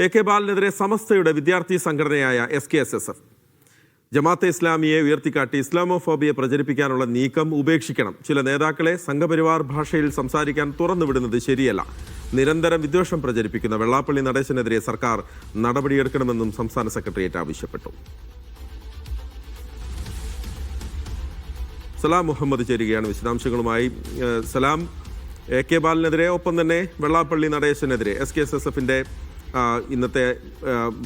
A K ബാലനെതിരെ സമസ്തയുടെ വിദ്യാർത്ഥി സംഘടനയായ S K S S F. Jamaat-e ഇസ്ലാമിയെ ഉയർത്തിക്കാട്ടി ഇസ്ലാമോഫോബിയെ പ്രചരിപ്പിക്കാനുള്ള നീക്കം ഉപേക്ഷിക്കണം. ചില നേതാക്കളെ സംഘപരിവാർ ഭാഷയിൽ സംസാരിക്കാൻ തുറന്നുവിടുന്നത് ശരിയല്ല. നിരന്തരം വിദ്വേഷം പ്രചരിപ്പിക്കുന്ന വെള്ളാപ്പള്ളി നടേശനെതിരെ സർക്കാർ നടപടിയെടുക്കണമെന്നും സംസ്ഥാന സെക്രട്ടേറിയറ്റ് ആവശ്യപ്പെട്ടു. സലാം മുഹമ്മദ് ചേരുകയാണ് വിശദാംശങ്ങളുമായി. സലാം എ കെ ബാലിനെതിരെ ഒപ്പം തന്നെ വെള്ളാപ്പള്ളി നടേശനെതിരെ എസ് കെ എസ് എസ് എഫിന്റെ ഇന്നത്തെ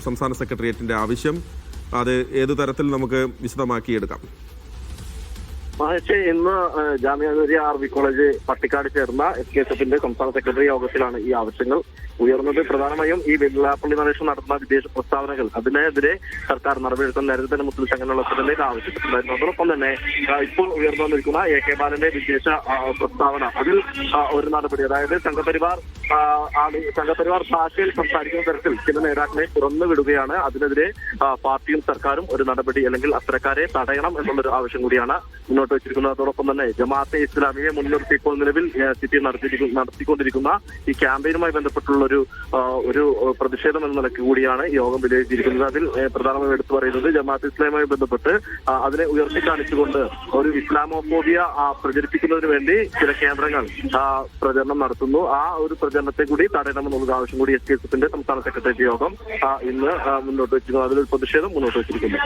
സംസ്ഥാന സെക്രട്ടേറിയറ്റിന്റെ ആവശ്യം. അത് ഏതു തരത്തിൽ നമുക്ക് വിശദമാക്കിയെടുക്കാം? മഹേഷ് ഇന്ന് ഏഹ്, ജാമ്യ ആർ വി കോളേജ് പട്ടിക്കാട് ചേർന്ന എസ് കെ എസ് എഫിന്റെ സംസ്ഥാന സെക്രട്ടറി യോഗത്തിലാണ് ഈ ആവശ്യങ്ങൾ. ഉയർന്നത്. പ്രധാനമായും ഈ വെള്ളാപ്പള്ളി നടേഷൻ നടത്തുന്ന വിദേശ പ്രസ്താവനകൾ. അതിനെതിരെ സർക്കാർ നടപടിയെടുക്കാൻ നേരത്തെ തന്നെ മുസ്ലിം സംഘടനകൾ തന്നെ ആവശ്യപ്പെട്ടിട്ടുണ്ടായിരുന്നു. അതോടൊപ്പം തന്നെ ഇപ്പോൾ ഉയർന്നു വന്നിരിക്കുന്ന എ കെ ബാലന്റെ വിദേശ പ്രസ്താവന. അതിൽ ഒരു നടപടി അതായത് സംഘപരിവാർ സംഘപരിവാർ ഭാഷയിൽ സംസാരിക്കുന്ന തരത്തിൽ ചില നേതാക്കളെ തുറന്നു വിടുകയാണ്. അതിനെതിരെ പാർട്ടിയും സർക്കാരും ഒരു നടപടി അല്ലെങ്കിൽ അത്തരക്കാരെ തടയണം എന്നുള്ളൊരു ആവശ്യം കൂടിയാണ് മുന്നോട്ട് വെച്ചിരിക്കുന്നത്. അതോടൊപ്പം തന്നെ ജമാഅത്തെ ഇസ്ലാമിയെ മുൻനിർത്തി ഇപ്പോൾ നിലവിൽ സിറ്റി നടത്തിക്കൊണ്ടിരിക്കുന്ന ഈ ക്യാമ്പയിനുമായി ബന്ധപ്പെട്ടുള്ള ഒരു ഒരു പ്രതിഷേധം എന്ന നിലയ്ക്ക് കൂടിയാണ് യോഗം വിലയിരുത്തിയിരിക്കുന്നത്. അതിൽ പ്രധാനമായും എടുത്തു പറയുന്നത് ജമാഅത്ത് ഇസ്ലാമുമായി ബന്ധപ്പെട്ട് അതിനെ ഉയർത്തി കാണിച്ചുകൊണ്ട് ഒരു ഇസ്ലാമോഫോബിയ പ്രചരിപ്പിക്കുന്നതിന് വേണ്ടി ചില കേന്ദ്രങ്ങൾ പ്രചരണം നടത്തുന്നു. ആ ഒരു പ്രചരണത്തെ കൂടി തടയണമെന്നുള്ള ആവശ്യം കൂടി എസ് കെ എഫിന്റെ സംസ്ഥാന സെക്രട്ടേറിയറ്റ് യോഗം ഇന്ന് മുന്നോട്ട് വെച്ചിരിക്കുന്നു. അതിലൊരു പ്രതിഷേധം മുന്നോട്ട് വെച്ചിരിക്കുന്നു.